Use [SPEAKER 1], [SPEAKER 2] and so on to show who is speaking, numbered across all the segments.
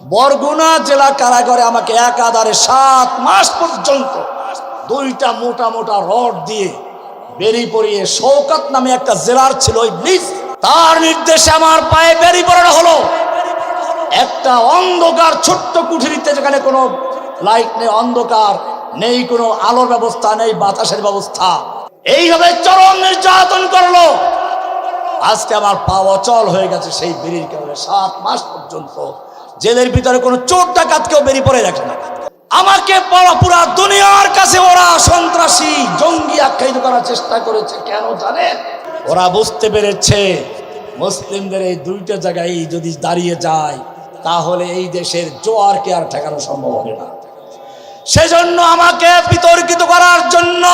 [SPEAKER 1] বরগুনা জেলা কারাগারে আমাকে একাধারে সাত মাস পর্যন্ত দুইটা মোটা মোটা রড দিয়ে বেরি পরিয়ে শৌকত নামে একটা জেলার ছিল তার নির্দেশে আমার পায়ে বেরি পড়ানো হলো। একটা অন্ধকার ছোট্ট কুঠিরিতে যেখানে কোনো লাইট নেই, অন্ধকার নেই, কোনো আলোর ব্যবস্থা নেই, বাতাসের ব্যবস্থা। এইভাবে চরম নির্যাতন করল। আজকে আমার পা অচল হয়ে গেছে সেই বেরির কারণে সাত মাস পর্যন্ত জেলের ভিতরে কোনো চোর ডাকাত কেউ বেরিয়ে পড়ে রাখে না। আমাকে পুরা দুনিয়ার কাছে ওরা সন্ত্রাসী, জঙ্গি আখ্যায়িত করার চেষ্টা করেছে, কেন জানেন ওরা বুঝতে পেরেছে মুসলিমদের এই দুইটা জায়গায় যদি দাঁড়িয়ে যায়, তাহলে এই দেশের জোয়ারকে আর ঠেকানো সম্ভব হবে না। সেজন্য আমাকে বিতর্কিত করার জন্য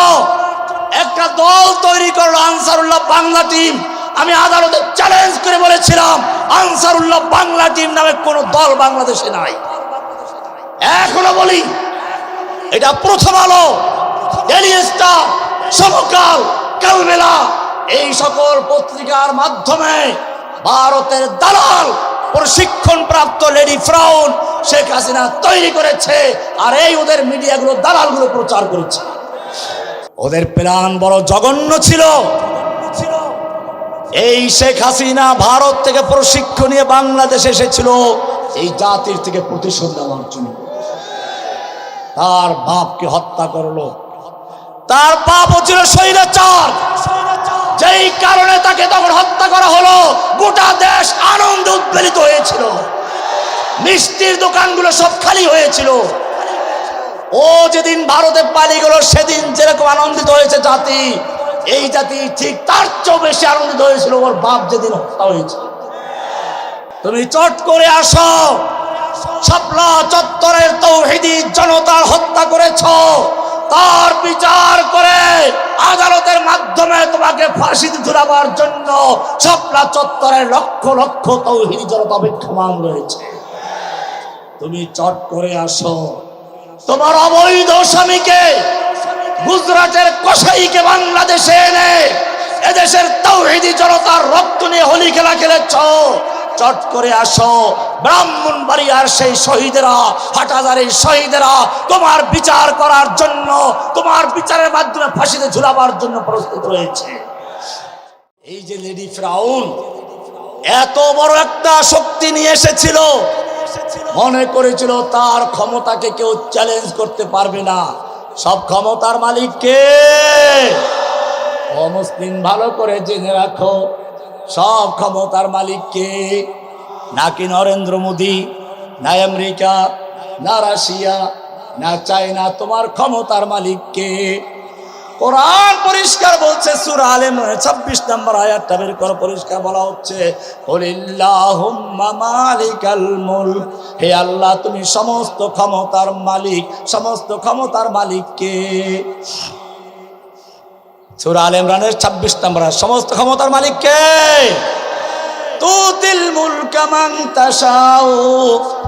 [SPEAKER 1] একটা দল তৈরি করল আনসারুল্লাহ বাংলা টিম। আমি আদালতে চ্যালেঞ্জ করে বলেছিলাম, আনসারুল্লাহ বাংলা টিম নামে কোনো দল বাংলাদেশে নাই। এখনও বলি, এটা প্রথম আলো সমকাল, কালবেলা, এই সকল পত্রিকার মাধ্যমে ভারতের দালাল প্রশিক্ষণ প্রাপ্ত লেডি ফ্রাউন শেখ হাসিনা তৈরি করেছে আর এই ওদের মিডিয়াগুলো, দালালগুলো প্রচার করেছে। ওদের প্ল্যান বড় জঘন্য ছিল। এই শেখ হাসিনা ভারত থেকে প্রশিক্ষণ নিয়ে বাংলাদেশে এসেছিল, এই জাতির থেকে প্রতিশোধ নেওয়ার জন্য। তার বাপকে হত্যা করল। তার বাপ ছিল স্বৈরাচার। যেই কারণে তাকে তখন হত্যা করা হলো, গোটা দেশ আনন্দ উদ্বেলিত হয়েছিল। মিষ্টির দোকানগুলো সব খালি হয়েছিল। ও যেদিন ভারতে পালিয়ে গেল, সেদিন যেরকম আনন্দিত হয়েছে জাতি এই জাতি ঠিক তার চেয়েও বেশি আনন্দিত হয়েছিল, ওর বাপ যেদিন হত্যা হয়েছে তুমি চট করে আসো। শাপলা চত্বরের তৌহিদি জনতার হত্যা করেছ। তার বিচার করে আদালতের মাধ্যমে তোমাকে ফাঁসিতে ঝুলাবার জন্য শাপলা চত্বরের লক্ষ লক্ষ তৌহিদি জনতা অপেক্ষমান রয়েছে। তুমি চট করে আসো। তোমার অবৈধ স্বামীকে গুজরাটের কসাইকে বাংলাদেশে এনে এদেশের তৌহিদি জনতার রক্ত নিয়ে হোলি খেলা খেলেছ। চট করে আসো, ব্রাহ্মণবাড়িয়ার সেই শহীদেরা হাটাজারের শহীদেরা, তোমার বিচার করার জন্য, তোমার বিচারের মাধ্যমে ফাঁসিতে ঝুলাবার জন্য প্রস্তুত রয়েছে। এই যে লেডি ফ্রাউন, এত বড় একটা শক্তি নিয়ে এসেছিল, মনে করেছিল তার ক্ষমতাকে কেউ চ্যালেঞ্জ করতে পারবে না। সব ক্ষমতার মালিক কে? অমুসলিম ভালো করে জেনে রাখো। সব ক্ষমতার মালিক কে? নাকি নরেন্দ্র মোদী, না আমেরিকা, না রাশিয়া, না চায়না, তোমার ক্ষমতার মালিক কে? কোরআন পরিষ্কার বলছে, সূরা আলে ইমরান 26 নম্বর আয়াতটা বের করে, পরিষ্কার বলা হচ্ছে হে আল্লাহ, তুমি সমস্ত ক্ষমতার মালিক, সমস্ত ক্ষমতার মালিক কে সূরা আলে ইমরানের 26 নম্বর সমস্ত ক্ষমতার মালিক কে তুতিল মুলকা মান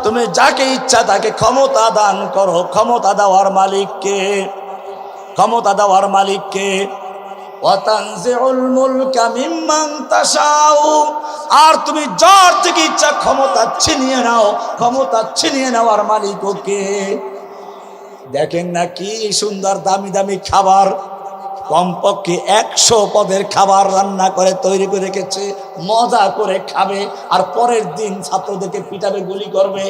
[SPEAKER 1] তুমি যাকে ইচ্ছা তাকে ক্ষমতা দান করো, ক্ষমতা দেওয়ার মালিক কে ক্ষমতা দেওয়ার মালিককে আর তুমি যার থেকে ইচ্ছা ক্ষমতা ছিনিয়ে নাও, ক্ষমতা ছিনিয়ে নেওয়ার মালিক ওকে। দেখেন না কি সুন্দর দামি দামি খাবার, কমপক্ষে একশো পদের খাবার রান্না করে, তৈরি করে রেখেছে, মজা করে খাবে, আর পরের দিন ছাত্রদেরকে পিটাবে, গুলি করবে।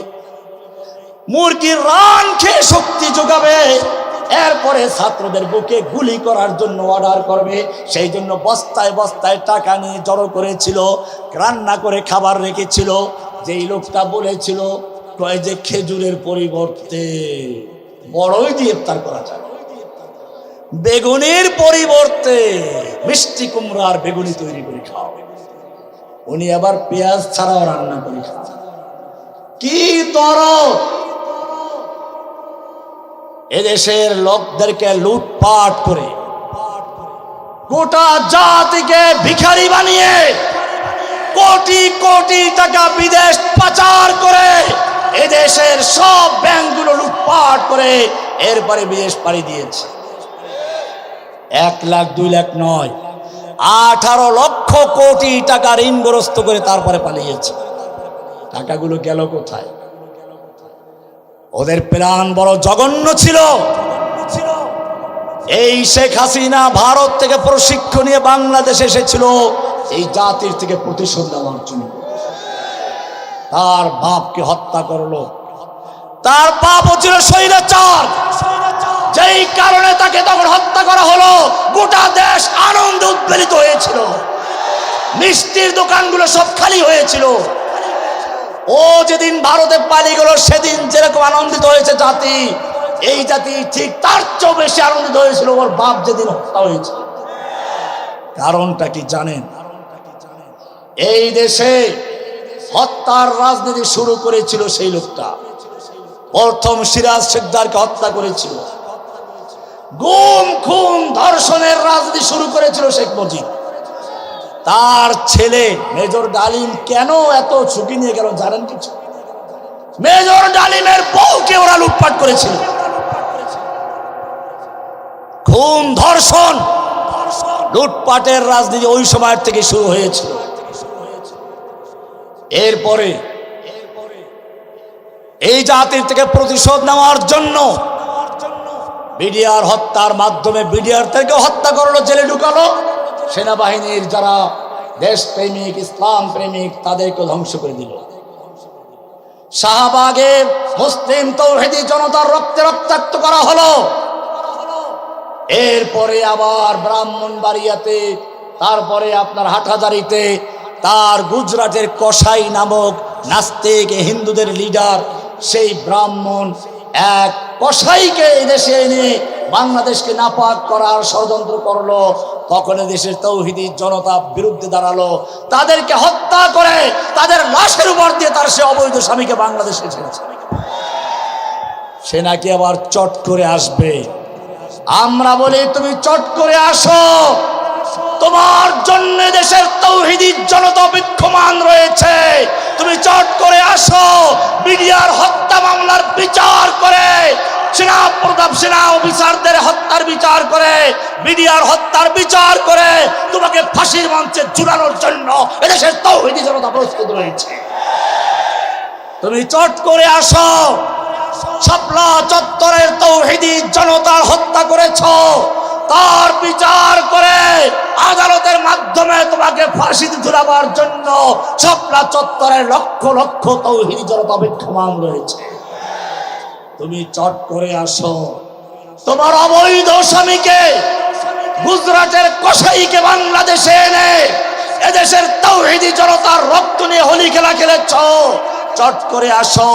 [SPEAKER 1] মুরগির রান খেয়ে শক্তি যোগাবে। এরপরে ছাত্রদের বুকে গুলি করার জন্য অর্ডার করবে। সেই জন্য বস্তায় বস্তায় টাকা নিয়ে জড়ো করেছিল, রান্না করে খাবার রেখেছিল। যেই লোকটা বলেছিল, কয় যে খেজুরের পরিবর্তে বড়ই দিয়ে ইফতার করা যায়। বেগুনির পরিবর্তে মিষ্টি কুমড়ার বেগুনি তৈরি করে খাও উনি আবার পেঁয়াজ ছাড়াও রান্না করে খাও কি তরফ এদেশের লোকদেরকে লুটপাট করে, গোটা জাতিকে ভিখারি বানিয়ে কোটি কোটি টাকা বিদেশ পাচার করে এদেশের সব ব্যাংকগুলো লুটপাট করে এরপরে বিদেশ পাড়ি দিয়েছে। এক লাখ, দুই লাখ নয়, আঠারো লক্ষ কোটি টাকা ঋণগ্রস্ত করে তারপরে পালিয়েছে। টাকাগুলো গেল কোথায়? ওদের প্ল্যান বড় জঘন্য ছিল। এই শেখ হাসিনা ভারত থেকে প্রশিক্ষণ নিয়ে বাংলাদেশে এসেছিল, এই জাতির থেকে প্রতিশোধ নেওয়ার জন্য। তার বাপকে হত্যা করল। তার বাপ ছিল স্বৈরাচার। যেই কারণে তাকে তখন হত্যা করা হলো, গোটা দেশ আনন্দ উদ্বেলিত হয়েছিল। মিষ্টির দোকানগুলো সব খালি হয়েছিল। ও যেদিন ভারতে পালিয়ে গেল, সেদিন যেরকম আনন্দিত হয়েছে জাতি, এই জাতি ঠিক তার চেয়েও বেশি আনন্দিত হয়েছিল ওর বাপ যেদিন হত্যা হয়েছে। কারণটা কি জানেন? এই দেশে হত্যার রাজনীতি শুরু করেছিল সেই লোকটা। প্রথম সিরাজ সিকদারকে হত্যা করেছিল। গুম খুন ধর্ষণের রাজনীতি শুরু করেছিল শেখ মুজিব। তার ছেলে মেজর ডালিম কেন এত ঝুঁকি নিয়ে গেল জানেন কিছু? মেজর ডালিমের বউকে ওরা লুটপাট করেছিল। খুন, ধর্ষণ, লুটপাটের রাজনীতি ওই সময়ের থেকে শুরু হয়েছিল এরপরে এই জাতির থেকে প্রতিশোধ নেওয়ার জন্য বিডিআর হত্যার মাধ্যমে বিডিআর থেকে হত্যা করল, জেলে ঢুকালো। সেনাবাহিনীর যারা দেশপ্রেমিক ইসলাম প্রেমিক তাদেরকে ধ্বংস করে দিল। শাহবাগে মুসলিম তৌহেদি জনতার রক্তে রক্তাক্ত করা হলো। এরপরে আবার ব্রাহ্মণ ব্রাহ্মণবাড়িয়াতে তারপরে আপনার হাটহাজারিতে, তার গুজরাটের কসাই নামক নাস্তিক হিন্দুদের লিডার সেই ব্রাহ্মণ এক কসাইকে এই দেশে এনে বাংলাদেশকে নাপাক করার ষড়যন্ত্র করল তখন দেশের তৌহিদি জনতা বিরুদ্ধে দাঁড়াল। তাদেরকে হত্যা করে, তাদের লাশের উপর দিয়ে তার সে অবৈধ স্বামীকে বাংলাদেশে ছেড়েছে। সে নাকি আবার চট করে আসবে। আমরা বলি, তুমি চট করে আসো। তোমার জন্য দেশের তৌহিদি জনতা বিক্ষমান রয়েছে। তুমি চট করে আসো, মিডিয়ার হত্যা মামলার বিচার করে। সেনা প্রতাপ সেনা অফিসারদের হত্যার বিচার করে বিডিআর হত্যার বিচার করে। তোমাকে ফাঁসির মঞ্চে ঝুলানোর জন্য এদেশের তৌহিদি জনতা প্রস্তুত রয়েছে। তুমি চট করে আসো, শাপলা চত্বরের তৌহিদি জনতার হত্যা করেছ। তার বিচার করে আদালতের মাধ্যমে তোমাকে ফাঁসিতে ঝুলাবার জন্য শাপলা চত্বরের লক্ষ লক্ষ তৌহিদি জনতা বিক্ষমান রয়েছে। তুমি চট করে আসো। তোমার অবৈধ স্বামীকে গুজরাটের কসাইকে বাংলাদেশে এনে এদেশের তৌহিদি জনতার রক্ত নিয়ে হোলি খেলা খেলেছ। চট করে আসো।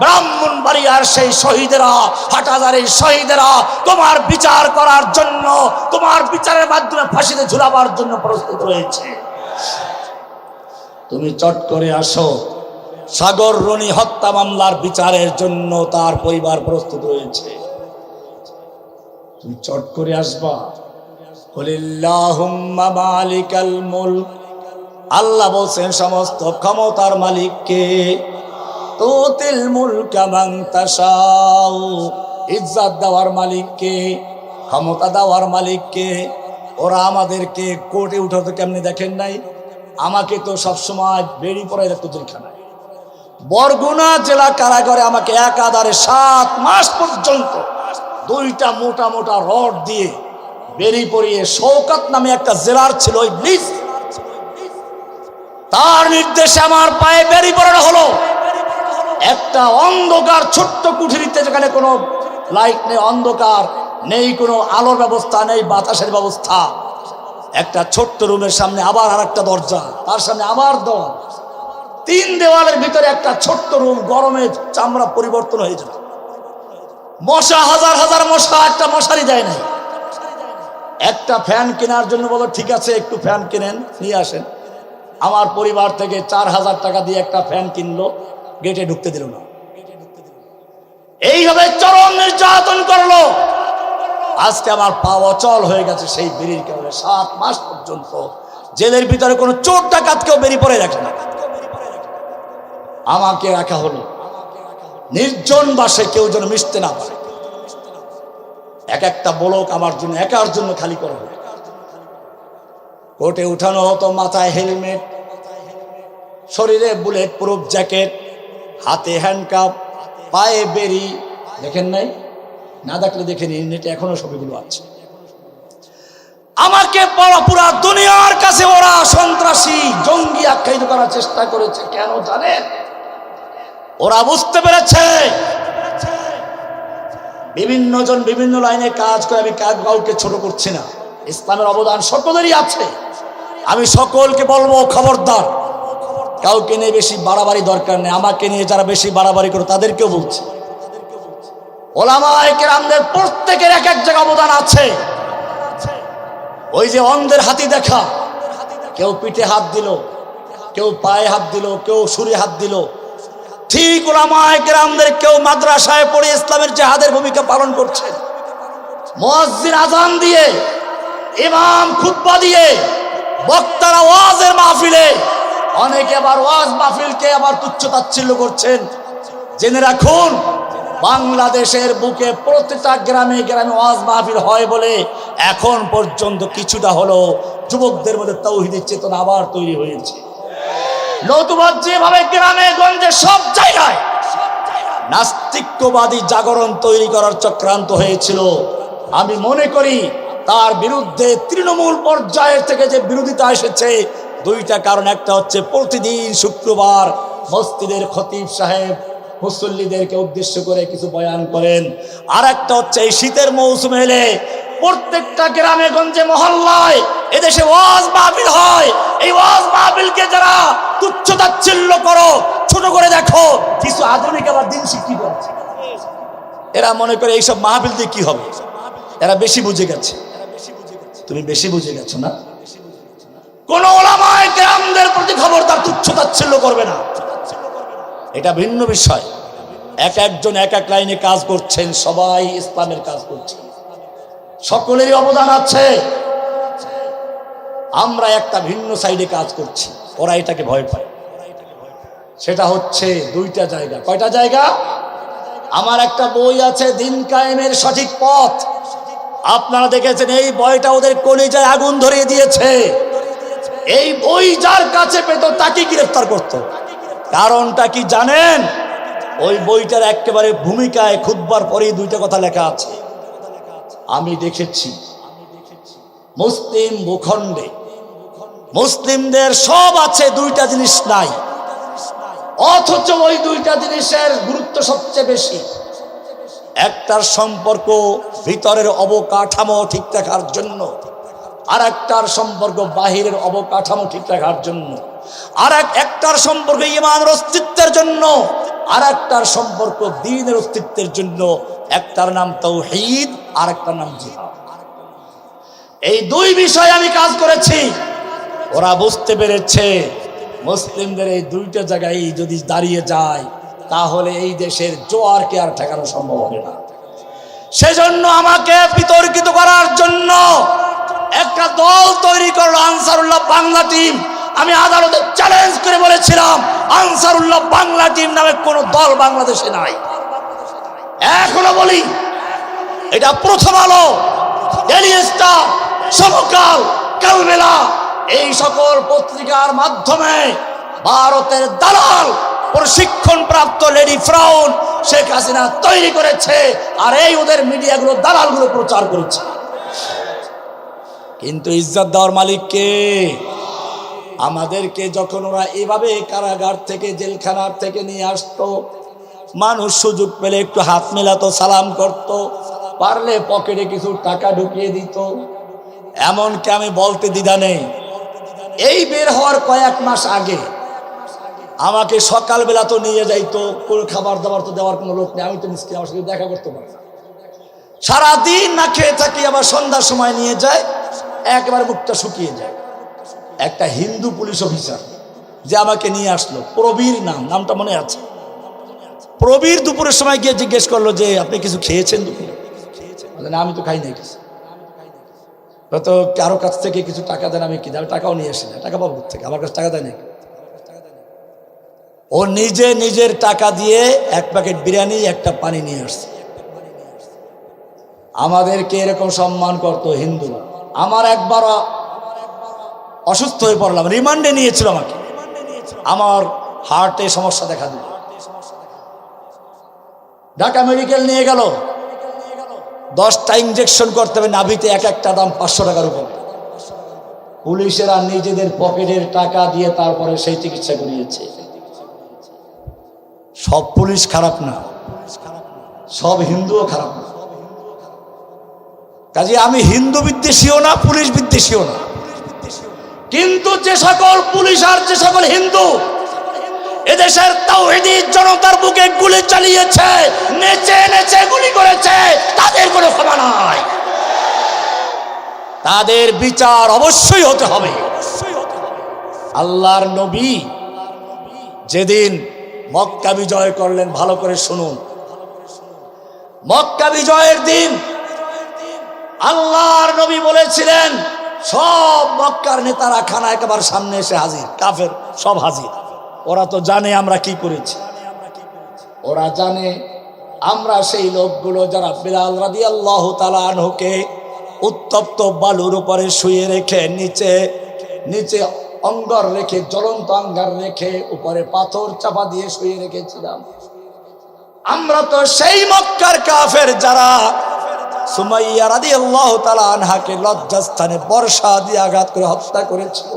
[SPEAKER 1] ব্রাহ্মণ বাড়িয়ার সেই শহীদেরা হাটাজারের শহীদেরা, তোমার বিচার করার জন্য, তোমার বিচারের মাধ্যমে ফাঁসিতে ঝুলাবার জন্য প্রস্তুত রয়েছে। তুমি চট করে আসো। সাগর রনি হত্যা মামলার বিচারের জন্য তার পরিবার প্রস্তুত রয়েছে। তুমি চট করে আসবা। আল্লাহ বলছেন, সমস্ত ক্ষমতার মালিককে তুতিল মুলকা তাশাউ। ইজ্জত দেওয়ার মালিককে ক্ষমতা দেওয়ার মালিককে ওরা আমাদেরকে কোর্টে উঠাতে কেমনি দেখেন নাই? আমাকে তো সবসময় বেরি পড়ে রাখতো জেলখানায়। বরগুনা জেলা কারাগারে আমাকে এক আধারে সাত মাস পর্যন্ত দুইটা মোটা মোটা রড দিয়ে বেরি পড়িয়ে শৌকত নামে একটা জেলার ছিল ওই ব্লিজ তার নির্দেশে আমার পায়ে বেরি পড়ানো হলো। একটা অন্ধকার ছোট্ট কুঠিরিতে যেখানে কোনো লাইট নেই, অন্ধকার নেই, কোনো আলোর ব্যবস্থা নেই, বাতাসের ব্যবস্থা। একটা ছোট্ট রুমের সামনে আবার আর একটা দরজা, তার সামনে আবার দেওয়াল তিন দেওয়ালের ভিতরে একটা ছোট্ট রুম, গরমে চামড়া পরিবর্তন হয়ে যেত মশা, হাজার হাজার মশা, একটা মশারি দেয় নাই। একটা ফ্যান কেনার জন্য বলো, ঠিক আছে, একটু ফ্যান কিনেন, নিয়ে আসেন। আমার পরিবার থেকে চার হাজার টাকা দিয়ে একটা ফ্যান কিনলো। গেটে ঢুকতে দিল না। এইভাবে চরম নির্যাতন করল। আজকে আমার পা অচল হয়ে গেছে সেই বেরির কারণে সাত মাস পর্যন্ত জেলের ভিতরে কোনো চোর ডাকাত কেউ বেরিয়ে পড়ে রাখে না। আমাকে রাখা হলো। নির্জন বাসে কেউ যেন মিশতে না পারে। এক একটা বলক আমার জন্য, একার জন্য খালি করা হলো। কোর্টে উঠানো হতো মাথায় হেলমেট, শরীরে বুলেট প্রুফ জ্যাকেট হাতে হ্যান্ডকাপ পায়ে বেরি, দেখেন নাই? না দেখলে দেখে নিন, নেটে এখনও ছবিগুলো আছে। আমাকে পুরা দুনিয়ার কাছে ওরা সন্ত্রাসী, জঙ্গি আখ্যায়িত করার চেষ্টা করেছে, কেন জানেন? ওরা বুঝতে পেরেছে। বিভিন্ন জন বিভিন্ন লাইনে কাজ করে, আমি কাজ কাউকে ছোট করছি না। ইসলামের অবদান সকলেরই আছে। আমি সকলকে বলব, খবরদার। কাউকে নিয়ে বেশি বাড়াবাড়ি দরকার নেই, আমাকে নিয়ে যারা বেশি বাড়াবাড়ি করে তাদেরকেও বলছি। ওলামায় কেরামদের প্রত্যেকের এক এক জায়গা অবদান আছে। ওই যে অন্ধের হাতি দেখা, কেউ পিঠে হাত দিল, কেউ পায়ে হাত দিল, কেউ সুরে হাত দিল। ঠিক ওলামায় কেরামদের কেউ মাদ্রাসায় পড়ে ইসলামের জেহাদের ভূমিকা পালন করছেন মসজিদ আজান দিয়ে, ইমাম খুতবা দিয়ে, বক্তারা ওয়াজের মাহফিলে অনেকে আবার ওয়াজ মাহফিলকে আবার তুচ্ছ তাচ্ছিল্য করছেন। জেনে রাখুন, বাংলাদেশের বুকে প্রতিটা গ্রামে গ্রামে ওয়াজ মাহফিল হয় বলে এখন পর্যন্ত কিছুটা হলো যুবকদের মধ্যে তৌহিদের চেতনা আবার তৈরি হয়েছে। নতুবা যেভাবে গ্রামে, গঞ্জে, সব জায়গায় নাস্তিক্যবাদী জাগরণ তৈরি করার চক্রান্ত হয়েছিল। আমি মনে করি তার বিরুদ্ধে তৃণমূল পর্যায়ের থেকে যে বিরোধিতা এসেছে দুইটা কারণ, একটা হচ্ছে প্রতিদিন শুক্রবার মসজিদের খতিব সাহেব মুসল্লিদেরকে উদ্দেশ্য করে কিছু বয়ান করেন। আর একটা হচ্ছে এই শীতের মৌসুমে এলে প্রত্যেকটা গ্রামে গঞ্জে মহল্লায় এদেশে ওয়াজ মাহফিল হয়। এই ওয়াজ মাহফিলকে যারা তুচ্ছ তাচ্ছিল্য করো, ছোট করে দেখো, কিছু আধুনিক আবার দিন শিক্ষিত আছে এরা মনে করে এইসব মাহফিল দিয়ে কি হবে? এরা বেশি বুঝে গেছে। তুমি বেশি বুঝে গেছো না? কোন ওলামায় কেরামদের প্রতি খবরদার তুচ্ছ তাচ্ছিল্য করবে না। এটা ভিন্ন বিষয়। এক একজন এক এক লাইনে কাজ করছেন, সবাই ইসলামের কাজ করছেন সকলেরই অবদান আছে। আমরা একটা ভিন্ন সাইডে কাজ করছি, ওরা এটাকে ভয় পায়। সেটা হচ্ছে দুইটা জায়গা। কয়টা জায়গা? আমার একটা বই আছে, দিন কায়েমের সঠিক পথ। আপনারা দেখেছেন, এই বইটা ওদের কলিজায় আগুন ধরিয়ে দিয়েছে। এই বই যার কাছে পেত, তাকে গ্রেফতার করত। কারণটা কি জানেন? ওই বইটার একেবারে ভূমিকায় খুববার পরেই দুইটা কথা লেখা আছে। আমি দেখেছি, মুসলিম ভূখণ্ডে, মুসলিমদের সব আছে, দুইটা জিনিস নাই। অথচ ওই দুইটা জিনিসের গুরুত্ব সবচেয়ে বেশি। একটার সম্পর্ক ভিতরের অবকাঠামো ঠিক রাখার জন্য আর একটার সম্পর্ক বাহিরের অবকাঠামো ঠিক রাখার জন্য আর এক একটার সম্পর্ক ইমানের অস্তিত্বের জন্য আর একটার সম্পর্ক দিনের অস্তিত্বের জন্য, একটার নাম তৌহিদ আর একটার নাম জিহাদ। এই দুই বিষয়ে আমি কাজ করেছি। ওরা বুঝতে পেরেছে, মুসলিমদের এই দুইটা জায়গায় যদি দাঁড়িয়ে যায়, তাহলে এই দেশের জোয়ারকে আর ঠেকানো সম্ভব হবে না। সেজন্য আমাকে বিতর্কিত করার জন্য একটা দল তৈরি করল আনসারুল্লাহ বাংলা টিম। আমি আদালতে চ্যালেঞ্জ করে বলেছিলাম, আনসারুল্লাহ বাংলা টিম নামে কোনো দল বাংলাদেশে নাই। এখনও বলি, এটা প্রথম আলো সমকাল, কালবেলা, এই সকল পত্রিকার মাধ্যমে ভারতের দালাল প্রশিক্ষণ প্রাপ্ত লেডি ফ্রাউন শেখ হাসিনা তৈরি করেছে, আর এই ওদের মিডিয়াগুলো দালালগুলো প্রচার করেছে। কিন্তু ইজ্জত দেওয়ার মালিক কে? আমাদেরকে যখন ওরা এভাবে কারাগার থেকে, জেলখানার থেকে নিয়ে আসতো, মানুষ সুযোগ পেলে একটু হাত মেলাতো, সালাম করত, পারলে পকেটে কিছু টাকা ঢুকিয়ে দিত। এমনকি আমি বলতে দ্বিধা নেই। এই বের হওয়ার কয়েক মাস আগে আমাকে সকালবেলা তো নিয়ে যাইতো, কোনো খাবার দাবার তো দেওয়ার কোনো লোক নেই, আমি তো মিসকিন আমার সাথে দেখা করতে পারি সারাদিন না খেয়ে থাকি, আবার সন্ধ্যার সময় নিয়ে যায় একবার মুখটা শুকিয়ে যায়। একটা হিন্দু পুলিশ অফিসার যে আমাকে নিয়ে আসলো প্রবীর নাম নামটা মনে আছে? প্রবীর দুপুরের সময় গিয়ে জিজ্ঞেস করল যে আপনি কিছু খেয়েছেন দুপুরে? বলে, না আমি তো খাই নাই কিছু। হয়তো কারও কাছ থেকে কিছু টাকা দেন আমি কি? টাকাও নিয়ে আসি না। টাকা পাবো থেকে আমার কাছে টাকা দেয় না ও নিজে নিজের টাকা দিয়ে এক প্যাকেট বিরিয়ানি একটা পানি নিয়ে আসছে। আমাদেরকে এরকম সম্মান করতো হিন্দুরা। আমার একবার অসুস্থ হয়ে পড়লাম। রিমান্ডে নিয়েছিল আমাকে। আমার হার্টে সমস্যা দেখা দিল। ঢাকা মেডিকেল নিয়ে গেল। দশটা ইঞ্জেকশন করতে হবে, নাভিতে এক একটা দাম পাঁচশো টাকার উপর। পুলিশেরা নিজেদের পকেটের টাকা দিয়ে তারপরে সেই চিকিৎসা করিয়েছে। সব পুলিশ খারাপ না। সব হিন্দুও খারাপ না। কাজে আমি হিন্দু বিদ্বেষীও না, পুলিশ বিদ্বেষীও না। কিন্তু যে সকল পুলিশ আর যে সকল হিন্দু এদেশের তাওহিদি জনতার বুকে গুলি চালিয়েছে, নেচে নেচে গুলি করেছে, তাদের কোনো ক্ষমা নাই। তাদের বিচার অবশ্যই হতে হবে। আল্লাহর নবী যেদিন মক্কা বিজয় করলেন, ভালো করে শুনুন। মক্কা বিজয়ের দিন আল্লাহর নবী বলেছিলেন, সব মক্কার নেতারা খানা একেবারে সামনে এসে হাজির, কাফের, সব হাজির। ওরা তো জানে আমরা কি করেছি। ওরা জানে আমরা সেই লোকগুলো যারা বিলাল রাদি আল্লাহ তালানহকে উত্তপ্ত বালুর উপরে শুয়ে রেখে, নিচে নিচে অঙ্গর রেখে, জ্বলন্ত অঙ্গার রেখে উপরে পাথর চাপা দিয়ে শুয়ে রেখেছিলাম। আমরা তো সেই মক্কার কাফের যারা সুমাইয়া রাদি আল্লাহ তালা আনহাকে লজ্জাস্থানে বর্ষা দিয়ে আঘাত করে হত্যা করেছিল।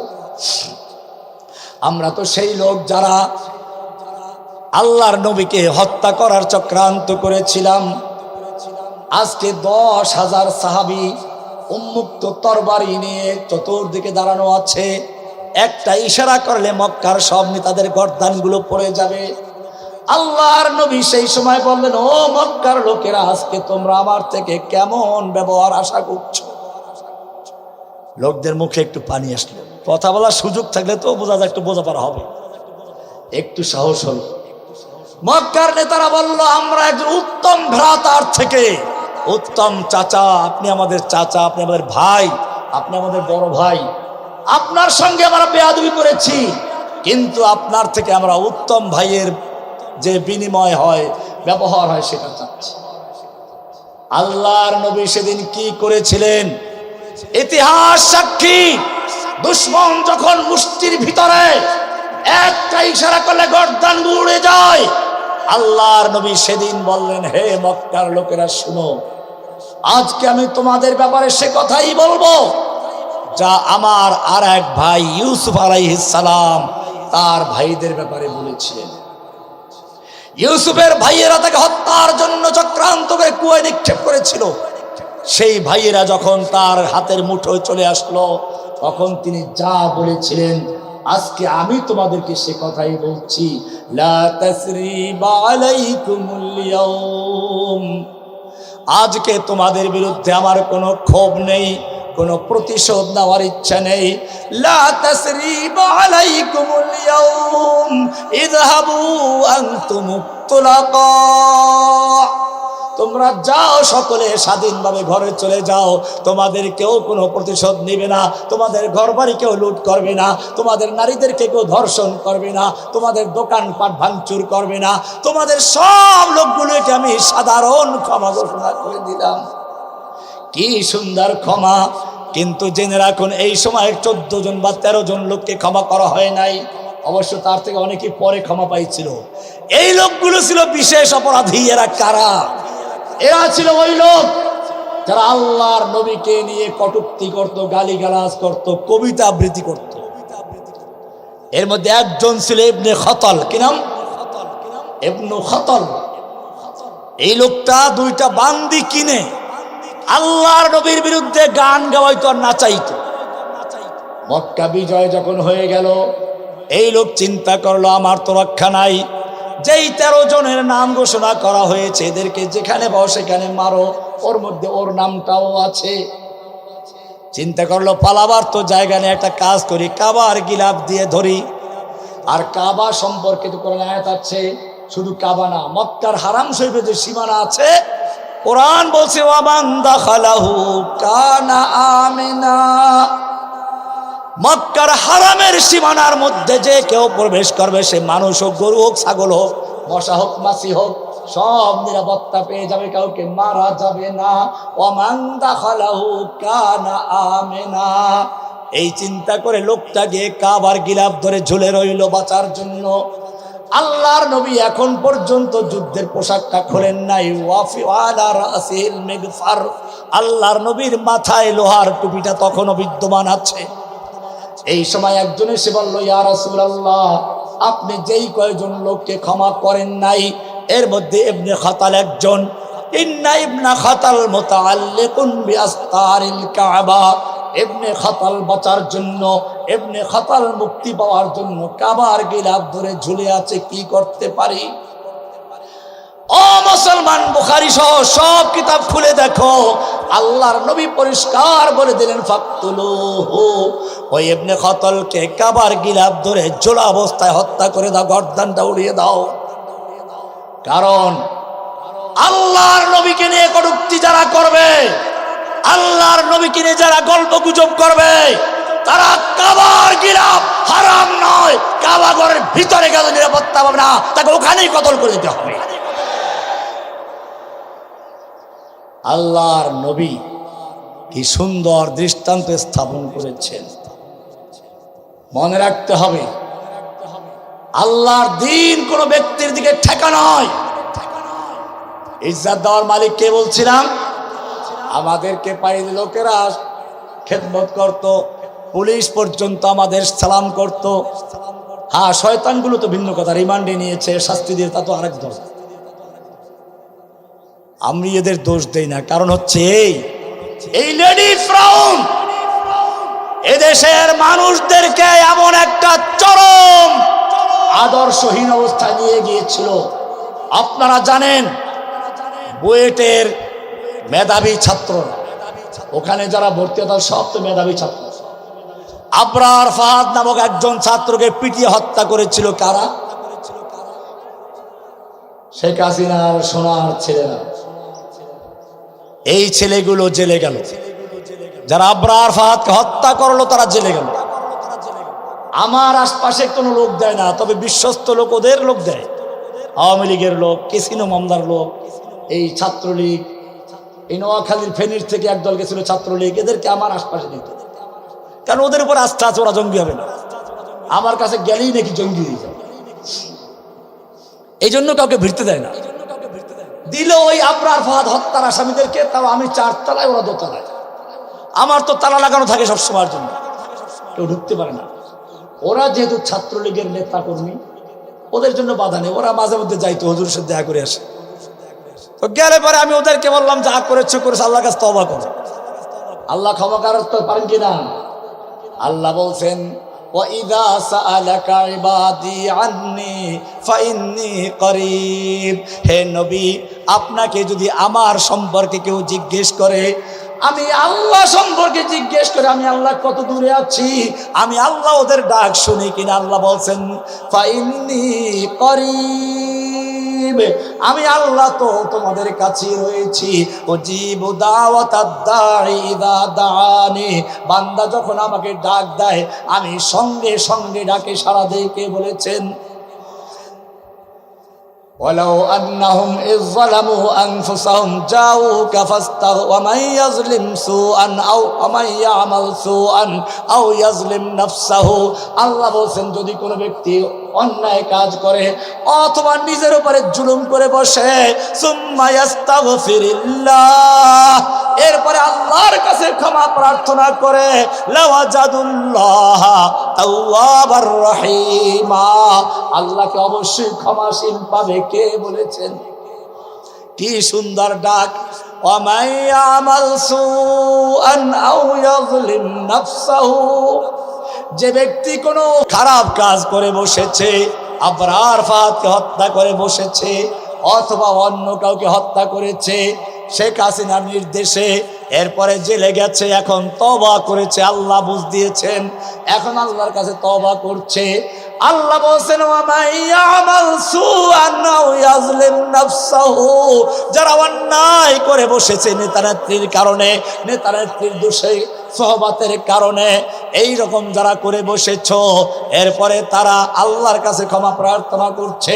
[SPEAKER 1] আমরা তো সেই লোক যারা আল্লাহর নবীকে হত্যা করার চক্রান্ত করেছিলাম। আজকে দশ হাজার সাহাবি উন্মুক্ত তরবারি নিয়ে চতুর্দিকে দাঁড়ানো আছে। একটা ইশারা করলে মক্কার সব নেতাদের গর্দানগুলো পড়ে যাবে। আল্লাহর নবী সেই সময় বললেন, ও মক্কার লোকেরা, আজকে তোমরা আমার থেকে কেমন ব্যবহার আশা করছ? লোকদের মুখে একটু পানি আসলো। কথা বলার সুযোগ থাকলে তো বোঝা যায়, একটু বোঝা পারা হবে। একটু সাহস হলো। মক্কার নেতারা বলল, আমরা একজন উত্তম ভ্রাতার থেকে। উত্তম চাচা, আপনি আমাদের চাচা, আপনি আমাদের ভাই, আপনি আমাদের বড় ভাই। আপনার সঙ্গে আমরা বেয়াদবি করেছি, কিন্তু আপনার থেকে আমরা উত্তম ভাইয়ের যে বিনিময় হয়, ব্যবহার হয়, সেটা চাচ্ছি আল্লাহর নবী সেদিন কি করেছিলেন? ইতিহাস সাক্ষী, দুশ্মন যখন মুষ্টির ভিতরে একটা ইশারা করলে গর্দান উড়ে যায়, আল্লাহর নবী সেদিন বললেন, হে মক্কার লোকেরা, শুনো, আজকে আমি তোমাদের ব্যাপারে সে কথাই বলব, যা আমার আর এক ভাই ইউসুফ আলাইহিসালাম তার ভাইদের ব্যাপারে বলেছিলেন। ইউসুফের ভাইয়েরা তাকে হত্যার জন্য চক্রান্ত করে কুয়ায় নিক্ষেপ করেছিল। সেই ভাইয়েরা যখন তার হাতের মুঠোয় চলে আসলো, তখন তিনি যা বলেছিলেন, আজকে আমি তোমাদেরকে সে কথাই বলছি আজকে তোমাদের বিরুদ্ধে আমার কোনো ক্ষোভ নেই। কোনো প্রতিশোধ নেওয়ার ইচ্ছা নেই। তোমরা যাও সকলে, স্বাধীনভাবে ঘরে চলে যাও। তোমাদের কেউ কোনো প্রতিশোধ নেবে না, তোমাদের ঘর বাড়ি কেউ লুট করবে না, তোমাদের নারীদেরকে কেউ ধর্ষণ করবে না, তোমাদের দোকানপাট ভাঙচুর করবে না। তোমাদের সব লোকগুলোকে আমি সাধারণ ক্ষমা ঘোষণা করে দিলাম। কি সুন্দর ক্ষমা। কিন্তু জেনে রাখুন, এই সময় চোদ্দ জন বা তেরো জন লোককে ক্ষমা করা হয় নাই। অবশ্য তার থেকে অনেকে পরে ক্ষমা পাইছিল। এই লোকগুলো ছিল বিশেষ অপরাধী। এরা কারা? এরা ছিল ওই লোক যারা আল্লাহর নবীকে নিয়ে কটুক্তি করত, গালিগালাজ করত, কবিতা আবৃত্তি করত। এর মধ্যে একজন ছিল ইবনে খতল। কি নাম? খতল। এই লোকটা দুইটা বান্দি কিনে আল্লাহর নবীর বিরুদ্ধে গান গাওয়াইতো আর নাচাইতো। মক্কা বিজয় যখন হয়ে গেল এই লোক চিন্তা করল আমার তো রক্ষা নাই। যেই তেরো জনের নাম ঘোষণা করা হয়েছে এদেরকে যেখানে পাও সেখানে মারো। ওর মধ্যে ওর নামটাও আছে। চিন্তা করল পালাবার তো জায়গা নেই একটা কাজ করি কাবার গিলাপ দিয়ে ধরি। আর কাবা সম্পর্কে তো কোরআন আয়াত আছে শুধু কাবা না মক্কার হারাম শরীফের যে সীমানা আছে কোরআন বলছে কানা মক্কার হারামের সীমানার মধ্যে যে কেউ প্রবেশ করবে, সে মানুষ হোক, গরু হোক, ছাগল হোক, মশা হোক, মাছি হোক, সব নিরাপত্তা পেয়ে যাবে, কাউকে মারা যাবে না। অমান্দা খালাহু কানা আমেনা। এই চিন্তা করে লোকটা গিয়ে কাবার গিলাপ ধরে ঝুলে রইল বাঁচার জন্য। আল্লাহর নবী এখন পর্যন্ত যুদ্ধের পোশাকটা খোলেন নাই। আল্লাহর নবীর মাথায় লোহার টুপিটা তখনও বিদ্যমান আছে। এই সময় একজন এসে বলল, ইয়া রাসূলুল্লাহ, আপনি যেই কয়জন লোককে ক্ষমা করেন নাই, এর মধ্যে ইবনে খাতাল একজন। ইন্না ইবনা খাতাল মুতাআল্লিকুন বিআস্তারিল কাবা। ইবনে খাতাল বাঁচার জন্য এমনি খাতাল মুক্তি পাওয়ার জন্য কাবার গিলাফ ধরে ঝুলে আছে, কি করতে পারি? মুসলমান, বুখারি সহ সব কিতাব খুলে দেখো। আল্লাহর নবী পরিষ্কার বলে দিলেন, ফাকতুলুহু। ওই ইবনে খতলকে কাবার গিলাফ ধরে জোড়া অবস্থায় হত্যা করে দাও, গর্দানটা উড়িয়ে দাও। কারণ আল্লাহর নবীকে নিয়ে কটুক্তি যারা করবে আল্লাহর নবীকে নিয়ে যারা গল্প গুজব করবে, তারা কাবার গিলাফ হারাম নয়। কাবা ঘরের ভিতরে গেলে নিরাপত্তা পাবে না। তাকে ওখানেই কতল করে দিতে হবে। আল্লাহর নবী কি সুন্দর দৃষ্টান্ত স্থাপন করেছেন। মনে রাখতে হবে, আল্লাহর দিন কোন ব্যক্তির দিকে ঠেকা নয়। ইজ্জাত দেওয়ার মালিক কে বলছিলাম আমাদেরকে পাইলে লোকেরা খেদমত করত, পুলিশ পর্যন্ত আমাদের সালাম করত। হ্যাঁ শয়তানগুলো তো ভিন্ন কথা, রিমান্ডে নিয়েছে, শাস্তি দিয়ে, তা তো আরেক দল। আমি এদের দোষ দেই না, কারণ হচ্ছে এই এই লেডি ফ্রাউন, এদেশের মানুষদেরকে এমন একটা চরম আদর্শহীন অবস্থায় নিয়ে গিয়েছিল। আপনারা জানেন, বুয়েটের মেধাবী ছাত্র। ওখানে যারা ভর্তি হতো সব তো মেধাবী ছাত্র। আবরার ফাহাদ নামক একজন ছাত্রকে পিটিয়ে হত্যা করেছিল কারা? শেখ হাসিনার সোনার ছেলেরা। এই ছেলেগুলো জেলে গেল। যারা আবরার ফাহাদকে হত্যা করল তারা জেলে গেল। আমার আশপাশে কোনো লোক দেয় না, তবে বিশ্বস্ত লোক ওদের লোক দেয়। আওয়ামী লীগের লোক, কেসিনো মামদার লোক, এই ছাত্রলীগ এই নোয়াখালীর ফেনীর থেকে একদল গেছিল ছাত্রলীগ, এদেরকে আমার আশপাশে দিত কারণ ওদের উপর আস্থা আছে, ওরা জঙ্গি হবে না। আমার কাছে গেলেই নাকি জঙ্গি হয়ে যাবে এই জন্য কাউকে ভিড়তে দেয় না। দিল ওই আপনার ফাহাদ হত্যার আসামিদেরকে, তাও আমি চারতলায় ওরা দোতলায় আমার তো তালা লাগানো থাকে সবসময়ের জন্য। কেউ ঢুকতে পারে না। ওরা যেহেতু ছাত্রলীগের নেতা কর্মী ওদের জন্য বাধা নেই। ওরা মাঝে মধ্যে যাইতো হজুর সাথে দেখা করে আসে। তো গেলে পরে আমি ওদেরকে বললাম যা করেছো করেছে আল্লাহ কাছে তবা করো আল্লাহ ক্ষমা করতে পারেন কিনা আল্লাহ বলছেন وَإِذَا سَأَلَكَ عِبَادِي عَنِّي فَإِنِّي قَرِيب হে নবী আপনাকে যদি আমার সম্পর্কে কেউ জিজ্ঞেস করে আমি আল্লাহ সম্পর্কে জিজ্ঞেস করে আমি আল্লাহ কত দূরে আছি আমি আল্লাহ ওদের ডাক শুনি কিনা আল্লাহ বলছেন ফাইন্নি করিব আমি আল্লাহ তো তোমাদের কাছে রয়েছি ও জীব দাওয়াতানি বান্দা যখন আমাকে ডাক দেয় আমি সঙ্গে সঙ্গে ডাকে সারা দেয় কে বলেছেন ولو أنهم إذ ظلموا أنفسهم جاءوك فاستغ ومن يظلم سوءا أو ومن يعمل سوءا أو يظلم نفسه আল্লাহ বলছেন যদি কোনো ব্যক্তি অন্যায় কাজ করে, অথবা নিজের উপরে জুলুম করে বসে। এরপরে আল্লাহর কাছে ক্ষমা প্রার্থনা করে আল্লাহকে অবশ্যই ক্ষমাশীল পাবে। কে বলেছেন? কি সুন্দর ডাক। সুআন আও ইয়াযলিম নাফসাহু। যে ব্যক্তি কোনো খারাপ কাজ করে বসেছে, আবরার ফাহাদকে হত্যা করে বসেছে, অথবা অন্য কাউকে হত্যা করেছে, শেখ হাসিনার নির্দেশে এরপরে জেলে গেছে, এখন তবা করেছে, আল্লাহ বুঝ দিয়েছেন, এখন আল্লাহর কাছে তবা করছে। আল্লাহ বলছেন যারা অন্যায় করে বসেছে নেতানেত্রীর কারণে, নেতানেত্রীর দোষে সহবাতের কারণে এই রকম যারা করে বসেছ, এরপরে তারা আল্লাহর কাছে ক্ষমা প্রার্থনা করছে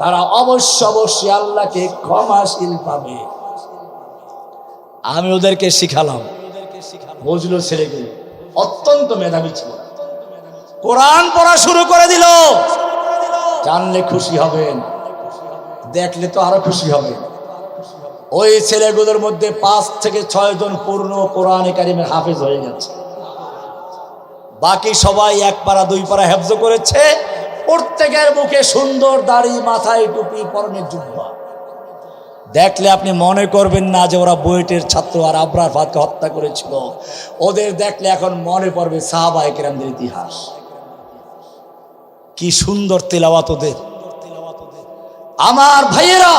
[SPEAKER 1] তারা অবশ্য অবশ্যই আল্লাহকে ক্ষমাশীল পাবে। আমি ওদেরকে শিখালাম। বুঝলো ছেলেগুলো অত্যন্ত মেধাবী ছিল। কোরআন পড়া শুরু করে দিল। জানলে খুশি হবেন, দেখলে তো আরও খুশি হবে। ওই ছেলেগুলোর মধ্যে পাঁচ থেকে ছয় জন পূর্ণ কোরআন কারিমের হাফেজ হয়ে গেছে। বাকি সবাই এক পাড়া, দুই পাড়া হেফজ করেছে। প্রত্যেকের মুখে সুন্দর দাড়ি, মাথায় টুপি, পরনের যুদ্ধ দেখলে আপনি মনে করবেন না যে ওরা বুয়েটের ছাত্র আর আবরার ফাদকে হত্যা করেছিল। ওদের দেখলে এখন মনে পড়বে সাহাবাহিক রামদের ইতিহাস। কি সুন্দর তেলাওয়াত ওদের। আমার ভাইয়েরা,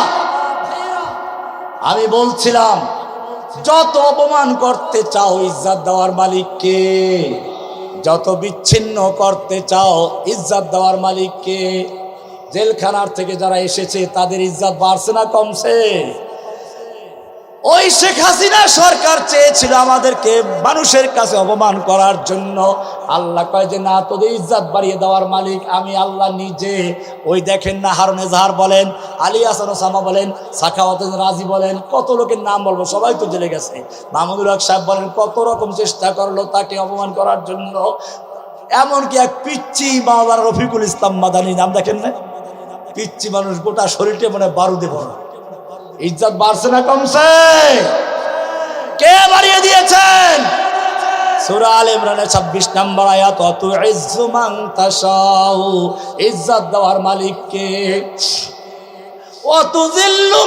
[SPEAKER 1] আমি বলছিলাম, যত অপমান করতে চাও ইজ্জত দেওয়ার মালিককে, যত বিচ্ছিন্ন করতে চাও ইজ্জত দেওয়ার মালিককে, জেলখানার থেকে যারা এসেছে তাদের ইজ্জত বাড়ছে না কমছে? ওই শেখ হাসিনা সরকার চেয়েছিল আমাদেরকে মানুষের কাছে অপমান করার জন্য। আল্লাহ কয় যে, না, তোদের ইজ্জাত বাড়িয়ে দেওয়ার মালিক আমি আল্লাহ নিজে। ওই দেখেন না, হারুন এজাহার বলেন, আলী হাসান ওসামা বলেন সাখাওয়াত রাজি বলেন, কত লোকের নাম বলব, সবাই তো জেলে গেছে। মাহমুদুল হক সাহেব বলেন, কত রকম চেষ্টা করল তাকে অপমান করার জন্য। এমনকি এক পিচ্ছি বাবার রফিকুল ইসলাম মাদানি, নাম দেখেন না? পিচ্ছি মানুষ, গোটা শরীরটা মানে বারুদে ভরা। ইজ্জত বাড়ছে না কমছে? কে বাড়িয়ে দিয়েছেন? সূরা আল ইমরানের 26 নম্বর আয়াত, অতু ইজ্জু ইজ্জত দেওয়ার মালিক কে অতু জিল্লু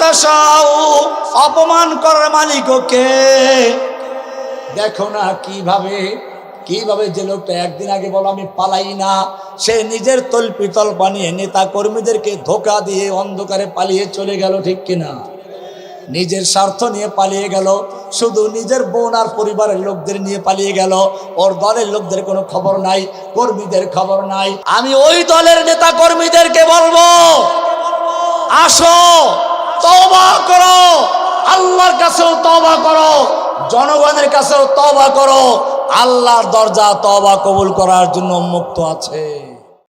[SPEAKER 1] তাশাউ অপমান করার মালিক কে? দেখো না কীভাবে কীভাবে যে লোকটা একদিন আগে বলো, আমি পালাই না। সে নিজের তল্পিতল বানিয়ে নেতা কর্মীদেরকে ধোকা দিয়ে অন্ধকারে পালিয়ে চলে গেল, ঠিক কিনা? নিজের স্বার্থ নিয়ে পালিয়ে গেল, শুধু নিজের বোন আর পরিবারের লোকদের নিয়ে পালিয়ে গেল। ওর দলের লোকদের কোনো খবর নাই, কর্মীদের খবর নাই। আমি ওই দলের নেতা কর্মীদেরকে বলব, আসো, তওবা করো, আল্লাহর কাছেও তওবা করো, জনগণের কাছেও তওবা করো। আল্লাহর দরজা তবা কবুল করার জন্য মুক্ত আছে।